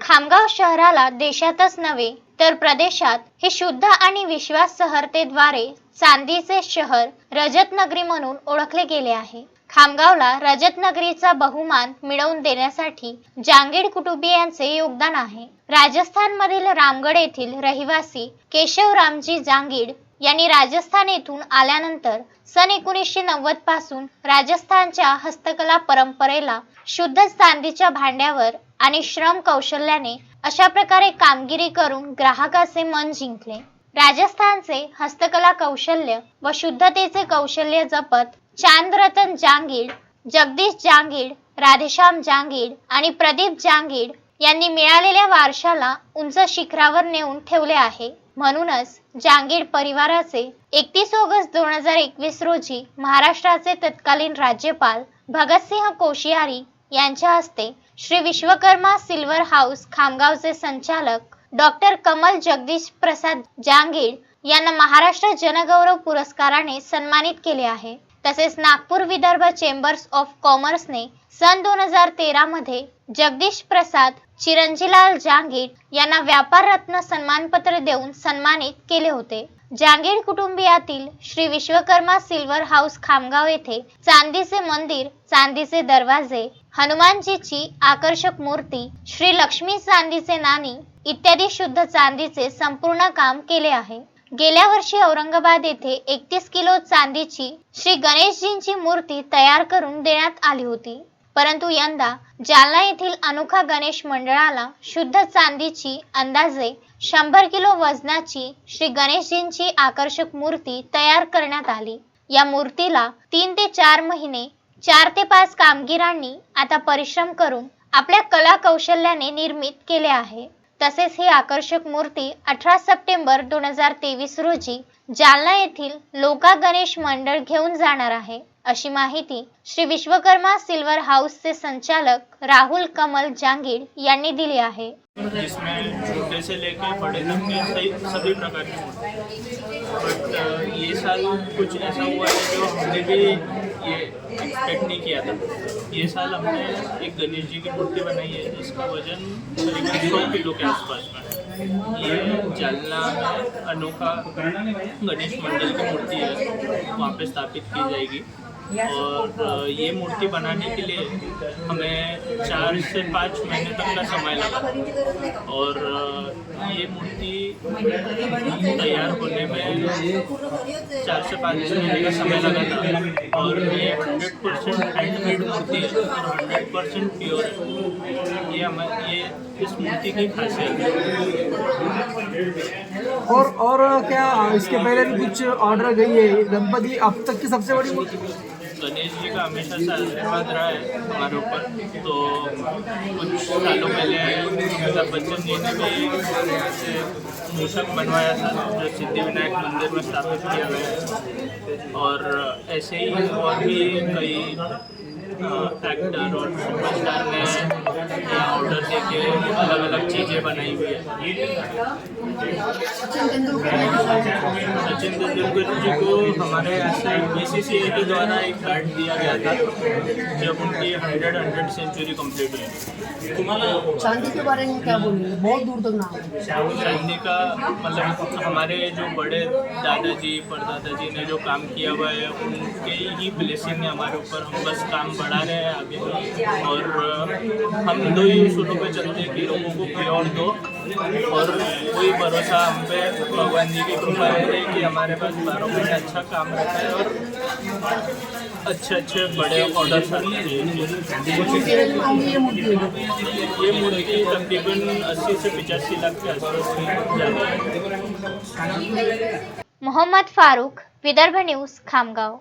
खामगाव शहराला देशातच नव्हे तर प्रदेशात हे शुद्ध आणि विश्वास सहरतेद्वारे चांदीचे शहर रजतनगरी म्हणून ओळखले गेले आहे. खामगावला रजतनगरीचा बहुमान मिळवून देण्यासाठी जांगीड कुटुंबियांचे योगदान आहे. राजस्थानमधील रामगड येथील रहिवासी केशवरामजी जांगीड यांनी राजस्थान येथून आल्यानंतर सन एकोणीसशे नव्वदपासून राजस्थानच्या हस्तकला परंपरेला शुद्ध चांदीच्या भांड्यावर आणि श्रम कौशल्याने अशा प्रकारे कामगिरी करून ग्राहकाचे मन जिंकले. राजस्थानचे हस्तकला कौशल्य व शुद्धतेचे कौशल्य जपत चांदरतन जांगीड जगदीश जांगीड राधेश्याम जांगीड आणि प्रदीप जांगीड यांनी मिळालेल्या वारशाला उंच शिखरावर नेऊन ठेवले आहे. म्हणूनच जांगीड परिवाराचे एकतीस ऑगस्ट दोन हजार एकवीस रोजी महाराष्ट्राचे तत्कालीन राज्यपाल भगतसिंह कोश्यारी यांच्या हस्ते श्री विश्वकर्मा सिल्वर हाऊस खामगावचे संचालक डॉक्टर कमल जगदीश प्रसाद जांगीड यांना महाराष्ट्र जनगौरव पुरस्काराने सन्मानित केले आहे. तसेच नागपूर विदर्भ चेंबर्स ऑफ कॉमर्सने सन दोन हजार तेरा मध्ये जगदीश प्रसाद चिरंजीलाल जांगीड यांना व्यापार रत्न सन्मानपत्र देऊन सन्मानित केले होते. जांगीर कुटुंबियातील श्री विश्वकर्मा सिल्वर हाऊस खामगाव येथे चांदीचे मंदिर चांदीचे दरवाजे हनुमानजीची आकर्षक मूर्ती श्री लक्ष्मी चांदीचे नाणी इत्यादी शुद्ध चांदीचे संपूर्ण काम केले आहे. गेल्या वर्षी औरंगाबाद येथे एकतीस किलो चांदीची श्री गणेशजींची मूर्ती तयार करून देण्यात आली होती. परंतु यंदा जालना येथील अनोखा गणेश मंडळाला शुद्ध चांदीची अंदाजे शंभर किलो वजनाची श्री गणेशजींची आकर्षक मूर्ती तयार करण्यात आली. या मूर्तीला तीन ते चार महिने चार ते पाच कामगिरांनी आता परिश्रम करून आपल्या कला कौशल्याने निर्मित केले आहे. तसेच ही आकर्षक मूर्ती अठरा सप्टेंबर दोन हजार तेवीस रोजी जालना येथील लोका गणेश मंडळ घेऊन जाणार आहे. अशी माहिती श्री विश्वकर्मा सिल्वर हाऊसचे संचालक राहुल कमल जांगीड यांनी दिली आहे. जिसमें छोटे से लेके बड़े तक के सही सभी प्रकार की मूर्ति बट ये साल कुछ ऐसा हुआ है जो हमने भी ये एक्सपेक्ट नहीं किया था। ये साल हमने एक गणेश जी की मूर्ति बनाई है, जिसका वज़न करीबन सौ किलो के आसपास का है। ये जालना में अनोखा गणेश मंडल की मूर्ति है, वहाँ पे स्थापित की जाएगी। और ये मूर्ति बनाने के लिए हमें चार से पाँच महीने तक का समय लगा। और ये मूर्ति तैयार होने में चार से पाँच महीने का समय लगा था। और ये हंड्रेड परसेंट हैंडमेड मूर्ति है और हंड्रेड परसेंट प्योर है। ये हमें ये इस मूर्ति की खासियत है। और और क्या, इसके पहले भी कुछ ऑर्डर गई है? गणपति अब तक की सबसे बड़ी गणेश जी का हमेशा से आशीर्वाद रहा है हमारे ऊपर। तो कुछ सालों पहले अमिताभ बच्चन जी ने भी मूषक बनवाया था, जो सिद्धि विनायक मंदिर में स्थापित किया गया है। और ऐसे ही और भी कई एक्टर और सुपरस्टार ने दे के अलग अलग चीज़ें बनाई हुई है सचिन तेंदुलकर जी को हमारे यहाँ से बीसीसीआई के द्वारा एक कार्ड दिया गया था जब उनकी हंड्रेड हंड्रेड सेंचुरी कंप्लीट हुई चांदी के बारे में क्या बोलेंगे बहुत दूर तक नाम चांदी का मतलब हमारे जो बड़े दादाजी परदादा जी ने जो काम किया हुआ है उनके ही ब्लेसिंग है हमारे ऊपर हम बस काम बढ़ा रहे हैं आगे और हम दो ही उसूलों पे चलते हैं कि लोगों को प्योर दो। और कोई भरोसा हम पे भगवान जी की कृपा है कि हमारे पास बारह महीने अच्छा काम रहता है और अच्छे अच्छे, बड़े ऑर्डर ये मूर्ति तकरीबन अस्सी से पचासी लाख के आसपास है। मोहम्मद फारूक, विदर्भ न्यूज़, खामगाव।